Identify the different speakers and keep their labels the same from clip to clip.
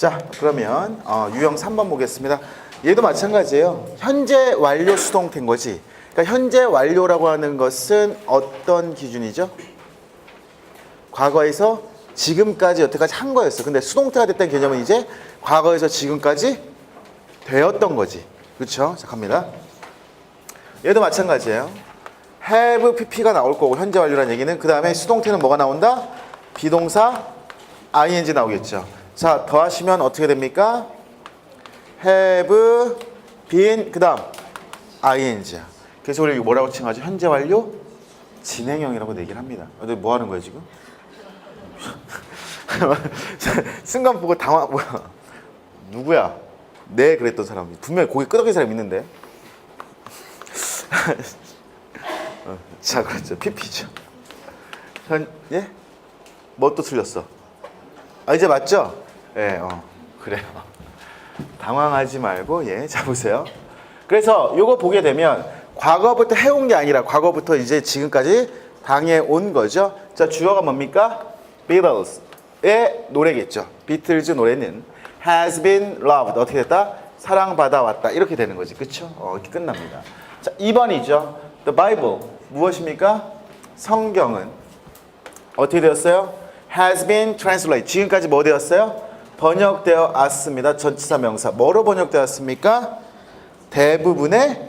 Speaker 1: 자, 그러면 어, 유형 3번 보겠습니다. 얘도 마찬가지예요. 현재 완료 수동태인 거지. 그러니까 현재 완료라고 하는 것은 어떤 기준이죠? 과거에서 지금까지 여태까지 한 거였어. 근데 수동태가 됐다는 개념은 이제 과거에서 지금까지 되었던 거지. 그렇죠? 자, 갑니다. 얘도 마찬가지예요. have pp가 나올 거고 현재 완료라는 얘기는 그 다음에 수동태는 뭐가 나온다? 비동사 ing 나오겠죠. 자 더하시면 어떻게 됩니까? have been 그 다음 ing야. 그래서 우리 뭐라고 칭하죠? 현재 완료 진행형이라고 얘기를 합니다. 근데 뭐 하는 거야 지금? 순간 보고 당황 뭐야? 누구야? 네 그랬던 사람이 분명히 고개 끄덕인 사람 있는데. 어, 자 그렇죠 PP죠. 현 예? 뭐 또 틀렸어? 아 이제 맞죠? 예, 어 그래요. 당황하지 말고 예 잡으세요. 그래서 요거 보게 되면 과거부터 해온 게 아니라 과거부터 이제 지금까지 당해온 거죠. 자 주어가 뭡니까? Beatles의 노래겠죠. 비틀즈 노래는 has been loved 어떻게 됐다? 사랑받아 왔다 이렇게 되는 거지, 그렇죠? 어, 이렇게 끝납니다. 자 2번이죠. The Bible 무엇입니까? 성경은 어떻게 되었어요? has been translated. 지금까지 뭐 되었어요? 번역되어 왔습니다. 전치사 명사. 뭐로 번역되었습니까? 대부분의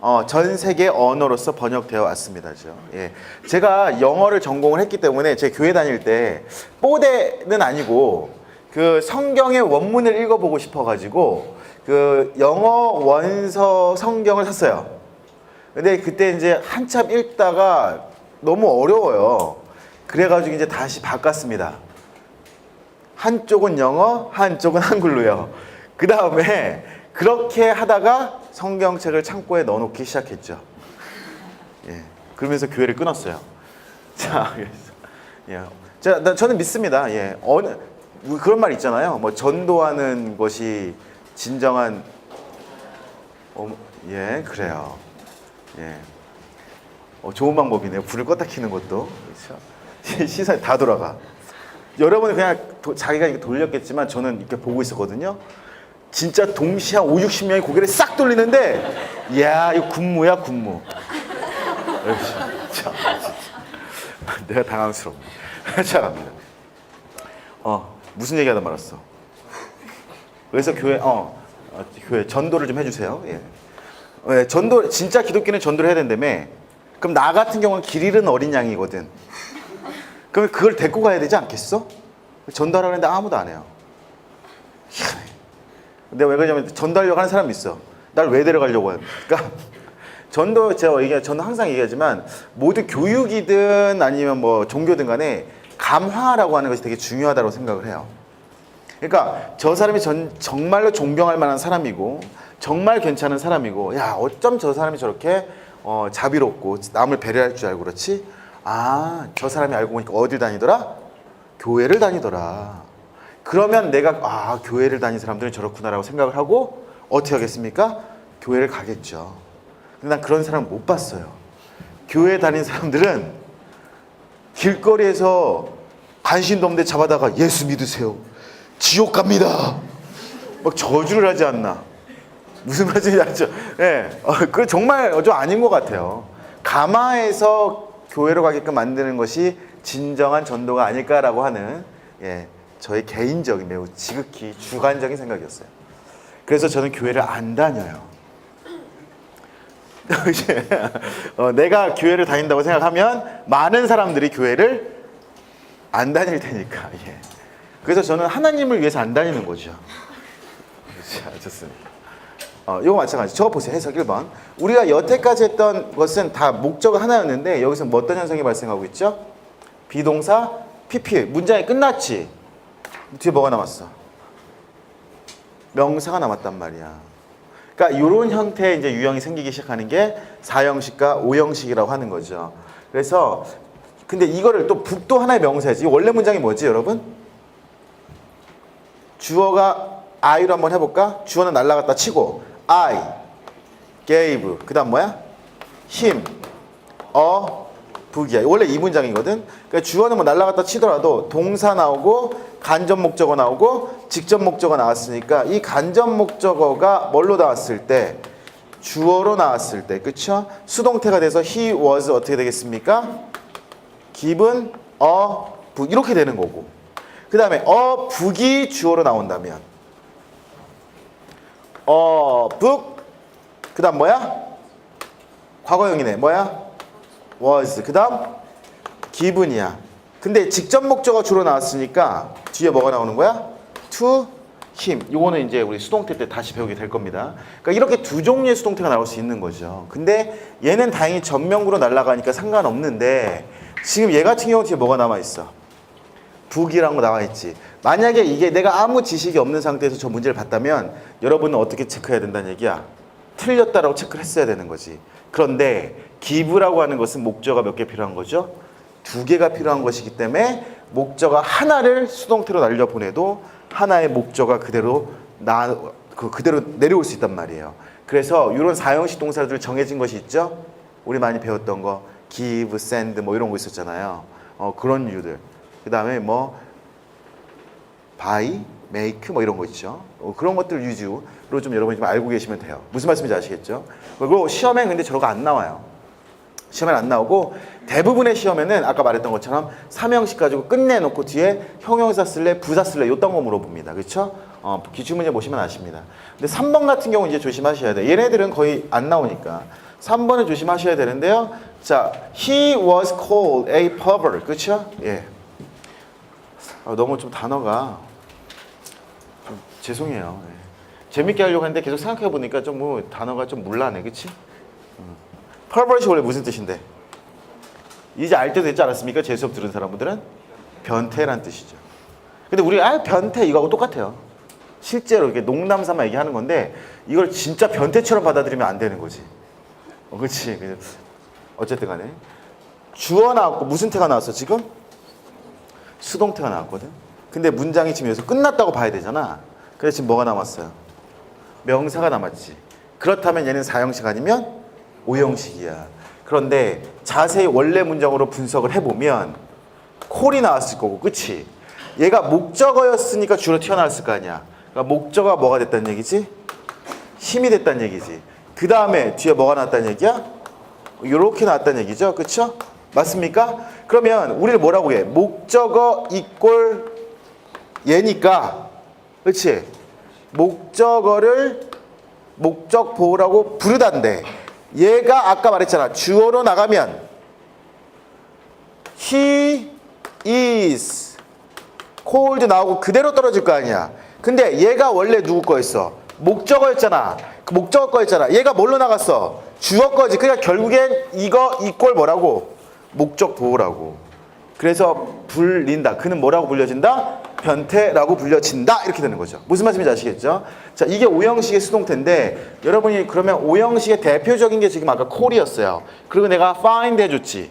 Speaker 1: 어, 전 세계 언어로서 번역되어 왔습니다죠. 예. 제가 영어를 전공을 했기 때문에 제 교회 다닐 때 뽀대는 아니고 그 성경의 원문을 읽어보고 싶어가지고 그 영어 원서 성경을 샀어요. 근데 그때 이제 한참 읽다가 너무 어려워요. 그래가지고 이제 다시 바꿨습니다. 한쪽은 영어, 한쪽은 한글로요. 그 다음에 그렇게 하다가 성경책을 창고에 넣어놓기 시작했죠. 예. 그러면서 교회를 끊었어요. 자, 그래서 예. 자, 나, 저는 믿습니다. 예. 어느 뭐 그런 말 있잖아요. 뭐 전도하는 것이 진정한 어, 예, 그래요. 예. 어, 좋은 방법이네요. 불을 껐다 켜는 것도. 그렇죠? 시선이 다 돌아가. 여러분은 그냥 도- 자기가 이렇게 돌렸겠지만 저는 이렇게 보고 있었거든요. 진짜 동시에 한 5, 60명이 고개를 싹 돌리는데 야 이거 군무야 군무. 자. 내가 당황스럽네. 자 갑니다. 어 무슨 얘기하다 말았어. 그래서 교회 어, 어, 교회 전도를 좀 해주세요. 예. 예, 전도 진짜 기독교는 전도를 해야 된다며. 그럼 나 같은 경우는 길 잃은 어린 양이거든. 그럼 그걸 데리고 가야 되지 않겠어? 전달하려 했는데 아무도 안 해요. 희한해. 근데 왜 그러냐면 전달하려고 하는 사람이 있어. 날 왜 데려가려고 하는 그러니까 전도 제가 얘기 저는 항상 얘기하지만 모두 교육이든 아니면 뭐 종교든 간에 감화라고 하는 것이 되게 중요하다고 생각을 해요. 그러니까 저 사람이 전, 정말로 존경할 만한 사람이고 정말 괜찮은 사람이고 야 어쩜 저 사람이 저렇게 어, 자비롭고 남을 배려할 줄 알고 그렇지 아 저 사람이 알고 보니까 어딜 다니더라? 교회를 다니더라. 그러면 내가 아 교회를 다닌 사람들은 저렇구나라고 생각을 하고 어떻게 하겠습니까? 교회를 가겠죠. 근데 난 그런 사람 못 봤어요. 교회 다닌 사람들은 길거리에서 없는데 잡아다가 예수 믿으세요. 지옥 갑니다. 막 저주를 하지 않나. 무슨 말인지 알죠? 예, 어, 그 정말 좀 아닌 것 같아요. 가마에서 교회로 가게끔 만드는 것이 진정한 전도가 아닐까라고 하는 예, 저의 개인적인 매우 지극히 주관적인 생각이었어요. 그래서 저는 교회를 안 다녀요. 어, 내가 교회를 다닌다고 생각하면 많은 사람들이 교회를 안 다닐 테니까. 예. 그래서 저는 하나님을 위해서 안 다니는 거죠. 자, 좋습니다. 어, 이거 마찬가지. 저거 보세요. 해석 1번. 우리가 여태까지 했던 것은 다 목적 하나였는데 여기서 뭐 어떤 현상이 발생하고 있죠? 비동사 PP. 문장이 끝났지. 뒤에 뭐가 남았어? 명사가 남았단 말이야. 그러니까 이런 형태의 이제 유형이 생기기 시작하는 게 4형식과 5형식이라고 하는 거죠. 그래서 근데 이거를 또 북도 하나의 명사지. 이 원래 문장이 뭐지, 여러분? 주어가 I로 한번 해볼까? 주어는 날라갔다 치고 I gave 그 다음 뭐야? him a 북이야. 원래 이 문장이거든. 그러니까 주어는 뭐 날라갔다 치더라도 동사 나오고 간접 목적어 나오고 직접 목적어 나왔으니까 이 간접 목적어가 뭘로 나왔을 때 주어로 나왔을 때 그쵸? 수동태가 돼서 he was 어떻게 되겠습니까? given a book 이렇게 되는 거고 그 다음에 a book이 주어로 나온다면 a book 그 다음 뭐야? 과거형이네 뭐야? was 그 다음 given이야 근데 직접 목적어 주로 나왔으니까 뒤에 뭐가 나오는 거야? to him 이거는 이제 우리 수동태 때 다시 배우게 될 겁니다 그러니까 이렇게 두 종류의 수동태가 나올 수 있는 거죠 근데 얘는 다행히 전명구로 날아가니까 상관없는데 지금 얘 같은 경우 뒤에 뭐가 남아 있어? 북이라는 거 나와 있지. 만약에 이게 내가 아무 지식이 없는 상태에서 저 문제를 봤다면 여러분은 어떻게 체크해야 된다는 얘기야? 틀렸다라고 체크를 했어야 되는 거지. 그런데 기브라고 하는 것은 목적어가 몇 개 필요한 거죠? 두 개가 필요한 것이기 때문에 목적어 하나를 수동태로 날려 보내도 하나의 목적어가 그대로 나, 그 그대로 내려올 수 있단 말이에요. 그래서 이런 사형식 동사들 정해진 것이 있죠. 우리 많이 배웠던 거 give, send 뭐 이런 거 있었잖아요. 어, 그런 이유들. 그 다음에 뭐 buy, make 뭐 이런 거 있죠. 어, 그런 것들 위주로 좀 여러분이 좀 알고 계시면 돼요. 무슨 말씀인지 아시겠죠? 그리고 시험엔 근데 저런 거안 나와요. 시험엔 안 나오고 대부분의 시험에는 아까 말했던 것처럼 삼형식 가지고 끝내놓고 뒤에 형용사 쓸래 부사 쓸래 요딴 거 물어봅니다. 그렇죠? 어, 기출문제 보시면 아십니다. 근데 3번 같은 경우 이제 조심하셔야 돼. 얘네들은 거의 안 나오니까 3번은 조심하셔야 되는데요. 자, he was called a pervert. 그렇죠? 예. 아, 너무 좀 단어가 좀 죄송해요. 예. 재밌게 하려고 했는데 계속 생각해 보니까 좀 뭐 단어가 좀 물라네, 그렇지? pervert이 원래 무슨 뜻인데? 이제 알 때도 있지 않았습니까? 제 수업 들은 사람들은 변태란 뜻이죠. 근데 우리 아 변태 이거하고 똑같아요. 실제로 이렇게 농담 삼아 얘기하는 건데 이걸 진짜 변태처럼 받아들이면 안 되는 거지. 어, 그렇지. 어쨌든 간에 주어 나왔고 무슨 태가 나왔어 지금? 수동태가 나왔거든. 근데 문장이 지금 여기서 끝났다고 봐야 되잖아. 그래서 지금 뭐가 남았어요? 명사가 남았지. 그렇다면 얘는 사형식 아니면 오형식이야. 그런데 자세히 원래 문장으로 분석을 해보면 콜이 나왔을 거고, 그치? 얘가 목적어였으니까 주로 튀어나왔을 거 아니야. 그러니까 목적어가 뭐가 됐다는 얘기지? 힘이 됐다는 얘기지. 그 다음에 뒤에 뭐가 나왔다는 얘기야? 이렇게 나왔다는 얘기죠. 그쵸? 맞습니까? 그러면 우리를 뭐라고 해? 목적어 이꼴 얘니까. 그치? 목적어를 목적 보호라고 부르단데 얘가 아까 말했잖아. 주어로 나가면 he is cold 나오고 그대로 떨어질 거 아니야. 근데 얘가 원래 누구 거였어? 목적어였잖아. 그 목적어 거였잖아. 얘가 뭘로 나갔어? 주어 거지. 그러니까 결국엔 이거 이꼴 뭐라고? 목적 보호라고. 그래서 불린다. 그는 뭐라고 불려진다? 변태라고 불려진다. 이렇게 되는 거죠. 무슨 말씀인지 아시겠죠? 자, 이게 오형식의 수동태인데 여러분이 그러면 오형식의 대표적인 게 지금 아까 콜이었어요. 그리고 내가 find 해줬지.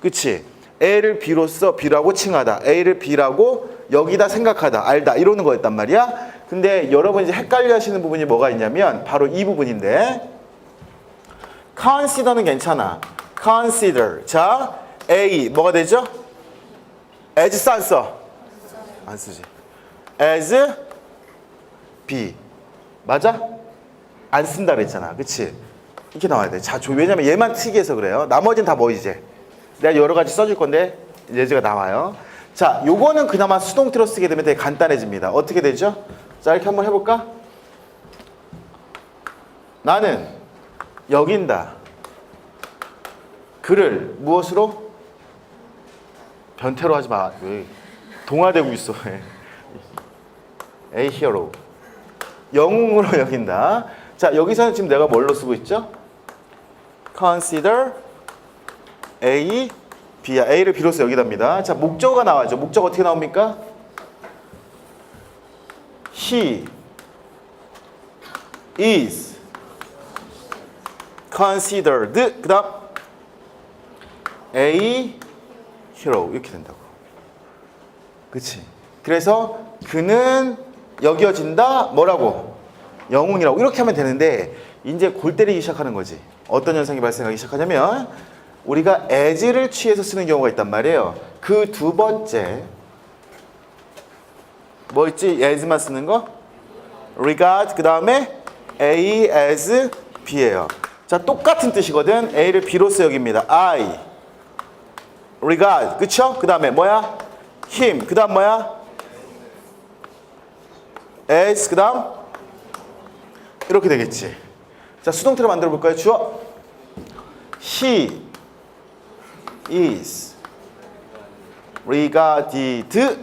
Speaker 1: 그치? A를 B로서 B라고 칭하다. A를 B라고 여기다 생각하다. 알다. 이러는 거였단 말이야. 근데 여러분이 이제 헷갈려 하시는 부분이 뭐가 있냐면 바로 이 부분인데 consider는 괜찮아. Consider. 자, A 뭐가 되죠? as 써, 안 써? 안 쓰지. as B. 맞아? 안 쓴다 그랬잖아. 그치? 이렇게 나와야 돼. 자, 조- 왜냐면 얘만 특이해서 그래요. 나머지는 다 뭐 이제? 내가 여러 가지 써줄 건데 예제가 나와요. 자, 요거는 그나마 수동태로 쓰게 되면 되게 간단해집니다. 어떻게 되죠? 자, 이렇게 한번 해볼까? 나는 여긴다. 그를 무엇으로? 변태로 하지 마. 왜 동화되고 있어. 왜. A hero. 영웅으로 여긴다. 자, 여기서는 지금 내가 뭘로 쓰고 있죠? consider A, B야. A를 B로서 여기답니다. 자, 목적어가 나와죠. 목적 어떻게 나옵니까? He is considered. 그 다음 A hero. 이렇게 된다고. 그치? 그래서 그는 여겨진다. 뭐라고? 영웅이라고. 이렇게 하면 되는데 이제 골 때리기 시작하는 거지. 어떤 현상이 발생하기 시작하냐면 우리가 as를 취해서 쓰는 경우가 있단 말이에요. 그 두 번째 뭐 있지? as만 쓰는 거? regard 그 다음에 a as b예요. 자 똑같은 뜻이거든. a를 b로서 여깁니다. I regard 그쵸? 그 다음에 뭐야? him 그 다음 뭐야? as 그 다음 이렇게 되겠지. 자 수동태로 만들어 볼까요? 주어 he is regarded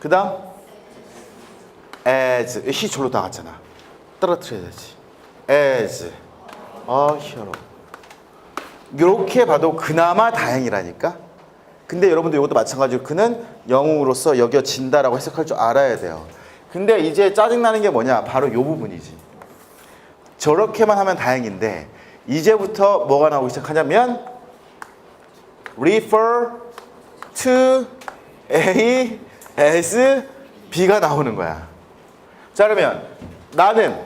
Speaker 1: 그 다음 as he 절로 나갔잖아 떨어뜨려야 되지 as a hero 이렇게 봐도 그나마 다행이라니까 근데 여러분들 이것도 마찬가지로 그는 영웅으로서 여겨진다라고 해석할 줄 알아야 돼요 근데 이제 짜증나는 게 뭐냐 바로 이 부분이지 저렇게만 하면 다행인데 이제부터 뭐가 나오기 시작하냐면 refer to A as B가 나오는 거야. 자 그러면 나는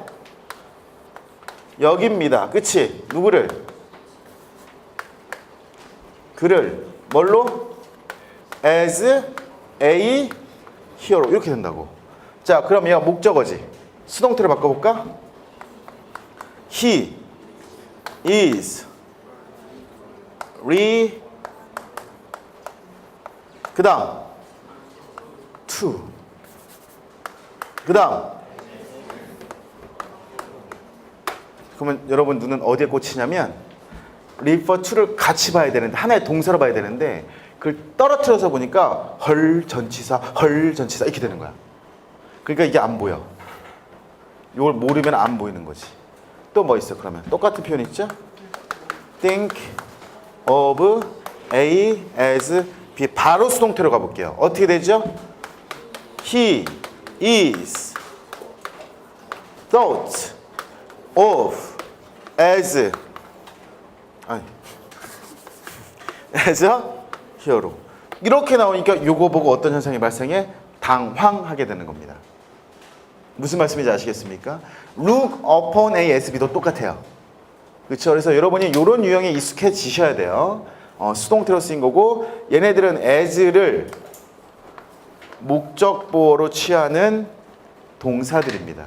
Speaker 1: 여기입니다. 그치? 누구를? 그를 뭘로? as a hero 이렇게 된다고. 자 그럼 얘가 목적어지. 수동태로 바꿔볼까? He is re 그 다음 to 그 다음 그러면 여러분 눈은 어디에 꽂히냐면 refer to를 같이 봐야 되는데 하나의 동사로 봐야 되는데 그걸 떨어뜨려서 보니까 헐 전치사 헐 전치사 이렇게 되는 거야 그러니까 이게 안 보여 이걸 모르면 안 보이는 거지 또 뭐 있어 그러면 똑같은 표현 있죠? think of A as B 바로 수동태로 가볼게요. 어떻게 되죠? He is thought of as 아니 a hero 이렇게 나오니까 요거 보고 어떤 현상이 발생해? 당황하게 되는 겁니다. 무슨 말씀인지 아시겠습니까? Look upon A as B도 똑같아요. 그렇죠. 그래서 여러분이 이런 유형에 익숙해지셔야 돼요. 어, 수동태로 쓰인 거고 얘네들은 as를 목적보어로 취하는 동사들입니다.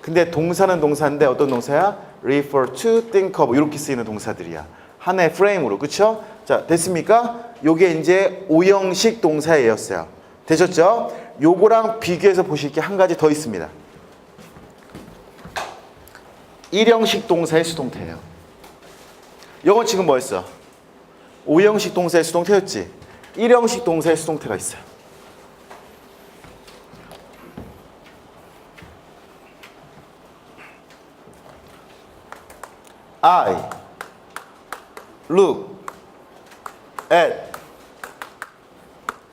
Speaker 1: 근데 동사는 동사인데 어떤 동사야? Refer to, think of 이렇게 쓰이는 동사들이야. 하나의 프레임으로 그렇죠? 자 됐습니까? 요게 이제 오형식 동사예였어요. 되셨죠? 요거랑 비교해서 보실 게 한 가지 더 있습니다. 일형식 동사의 수동태예요. 요건 지금 뭐였어? 오형식 동사의 수동태였지. 일형식 동사의 수동태가 있어요. I look at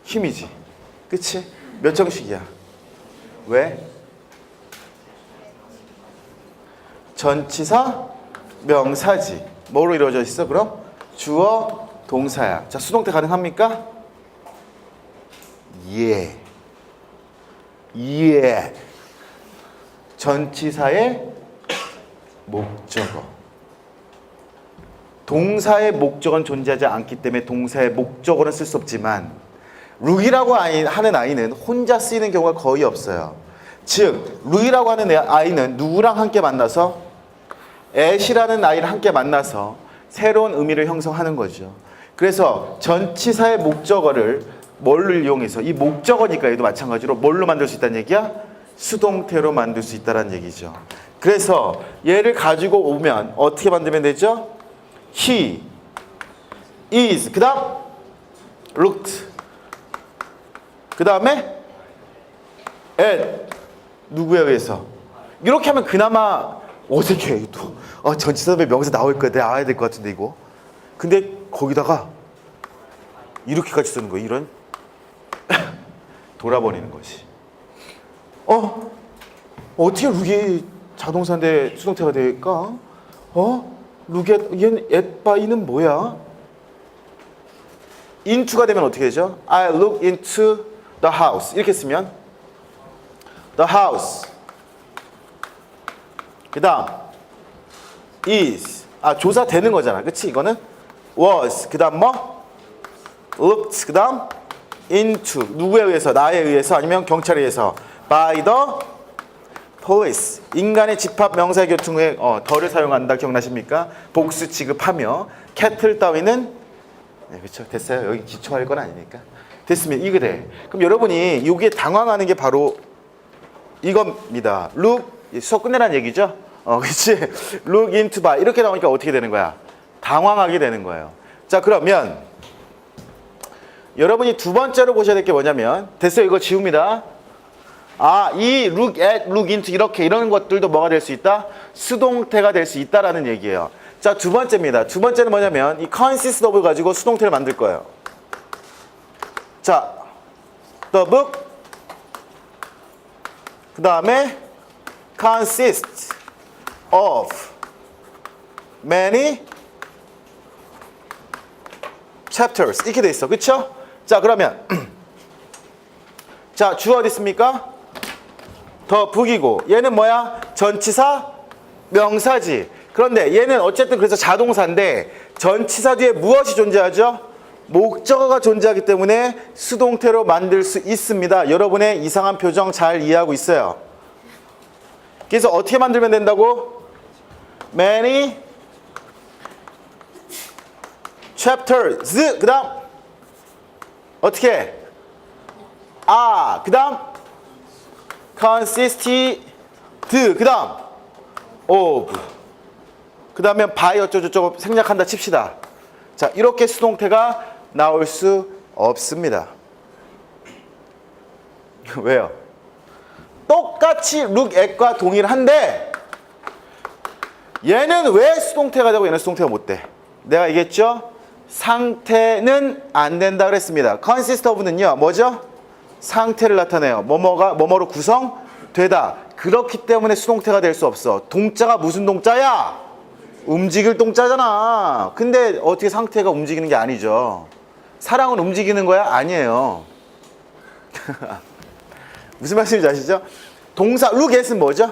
Speaker 1: 힘이지. 그치? 몇 정식이야? 왜? 전치사 명사지. 뭐로 이루어져 있어? 그럼 주어 동사야. 자, 수동태 가능합니까? 예. 예. 전치사의 목적어. 동사의 목적은 존재하지 않기 때문에 동사의 목적어는 쓸 수 없지만 룩이라고 하는 아이는 혼자 쓰이는 경우가 거의 없어요. 즉, 룩이라고 하는 애- 아이는 누구랑 함께 만나서 애시라는 아이를 함께 만나서 새로운 의미를 형성하는 거죠. 그래서 전치사의 목적어를 뭘로 이용해서 이 목적어니까 얘도 마찬가지로 뭘로 만들 수 있다는 얘기야? 수동태로 만들 수 있다는 얘기죠. 그래서 얘를 가지고 오면 어떻게 만들면 되죠? He is 그 다음 looked 그 다음에 at 누구에 의해서? 이렇게 하면 그나마 어색해 또. 아, 전치사의 명사 나올 거야. 나와야 될 것 같은데 이거. 근데 거기다가 이렇게까지 쓰는 거야 이런? 돌아버리는 것이 어? 어떻게 룩이 자동사인데 수동태가 될까? 어 룩의 얘는 at 뭐야? into가 되면 어떻게 되죠? I look into the house. 이렇게 쓰면 the house. 그 다음 is. 아 조사 되는 거잖아. 그치? 이거는 was. 그 다음 뭐? looked. 그 다음 into. 누구에 의해서? 나에 의해서? 아니면 경찰에 의해서? by the police 인간의 집합 명사 교통에 어, 더를 사용한다. 기억나십니까? 복수 취급하며 캐틀 따위는 네, 그렇죠 됐어요. 여기 기초할 건 아니니까. 됐습니다. 이거래 그럼 여러분이 여기에 당황하는 게 바로 이겁니다. look 수업 끝내라는 얘기죠? 어 그렇지 look into by 이렇게 나오니까 어떻게 되는 거야? 당황하게 되는 거예요. 자 그러면 여러분이 두 번째로 보셔야 될 게 뭐냐면 됐어요. 이거 지웁니다 아, 이 look at, look into 이렇게 이런 것들도 뭐가 될 수 있다? 수동태가 될 수 있다라는 얘기예요. 자, 두 번째입니다. 두 번째는 뭐냐면 이 consist of 가지고 수동태를 만들 거예요. 자, the book 그 다음에 consist of many chapters 이렇게 돼 있어. 그쵸? 자, 그러면 자, 주 어디 있습니까? 더 북이고 얘는 뭐야? 전치사 명사지. 그런데 얘는 어쨌든 그래서 자동사인데 전치사 뒤에 무엇이 존재하죠? 목적어가 존재하기 때문에 수동태로 만들 수 있습니다. 여러분의 이상한 표정 잘 이해하고 있어요. 그래서 어떻게 만들면 된다고? Many chapters. 그 다음 어떻게? 아, 그 다음 consist 그다음 of 그 다음에 by 어쩌고저쩌고 생략한다 칩시다. 자, 이렇게 수동태가 나올 수 없습니다. 왜요? 똑같이 look at과 동일한데 얘는 왜 수동태가 되고 얘는 수동태가 못 돼? 내가 얘기했죠? 상태는 안 된다 그랬습니다. consist of는요, 뭐죠? 상태를 나타내요. 뭐뭐가 뭐뭐로 구성 되다. 그렇기 때문에 수동태가 될 수 없어. 동자가 무슨 동자야? 움직일 동자잖아. 근데 어떻게 상태가 움직이는 게 아니죠. 사랑은 움직이는 거야? 아니에요. 무슨 말씀인지 아시죠? 동사 look at은 뭐죠?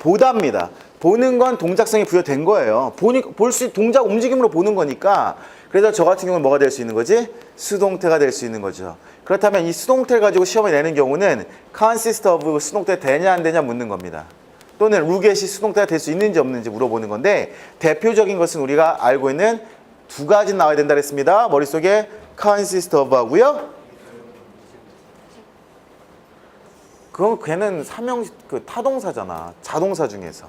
Speaker 1: 보답니다. 보는 건 동작성이 부여된 거예요. 보니 볼수 동작 움직임으로 보는 거니까. 그래서 저 같은 경우는 뭐가 될 수 있는 거지? 수동태가 될 수 있는 거죠. 그렇다면 이 수동태를 가지고 시험을 내는 경우는 consist of 수동태 되냐 안 되냐 묻는 겁니다. 또는 루겟이 수동태가 될 수 있는지 없는지 물어보는 건데 대표적인 것은 우리가 알고 있는 두 가지 나와야 된다 그랬습니다. 머릿속에 consist of 하고요. 그건 걔는 사명 그 타동사잖아. 자동사 중에서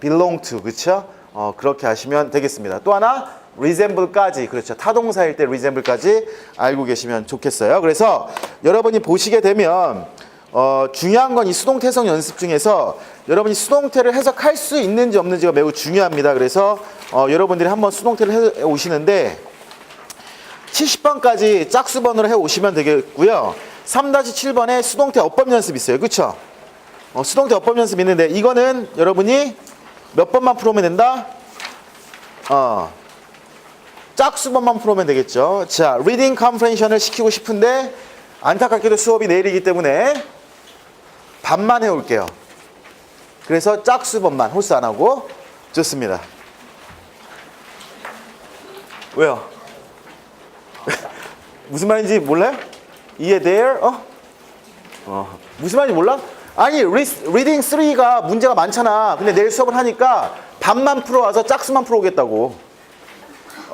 Speaker 1: belong to 그렇죠? 어, 그렇게 하시면 되겠습니다. 또 하나 resemble까지 그렇죠. 타동사일 때 resemble까지 알고 계시면 좋겠어요. 그래서 여러분이 보시게 되면 어, 중요한 건 이 수동태성 연습 중에서 여러분이 수동태를 해석할 수 있는지 없는지가 매우 중요합니다. 그래서 어, 여러분들이 한번 수동태를 해 오시는데 70번까지 짝수번으로 해 오시면 되겠고요. 3-7번에 수동태 어법 연습 있어요. 그렇죠? 어, 수동태 어법 연습 있는데 이거는 여러분이 몇 번만 풀어오면 된다? 어. 짝수번만 풀어오면 되겠죠. 자, 리딩 컴프레hension을 시키고 싶은데 안타깝게도 수업이 내일이기 때문에 반만 해올게요. 그래서 짝수번만 홀수 안 하고 좋습니다. 왜요? 무슨 말인지 몰라요? 이해 there? 어? 어. 무슨 말인지 몰라? 아니 리, 리딩 3가 문제가 많잖아. 근데 내일 수업을 하니까 반만 풀어와서 짝수만 풀어오겠다고.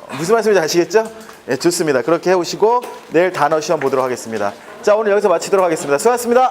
Speaker 1: 어, 무슨 말씀인지 아시겠죠? 예, 좋습니다. 그렇게 해오시고 내일 단어 시험 보도록 하겠습니다. 자 오늘 여기서 마치도록 하겠습니다. 수고하셨습니다.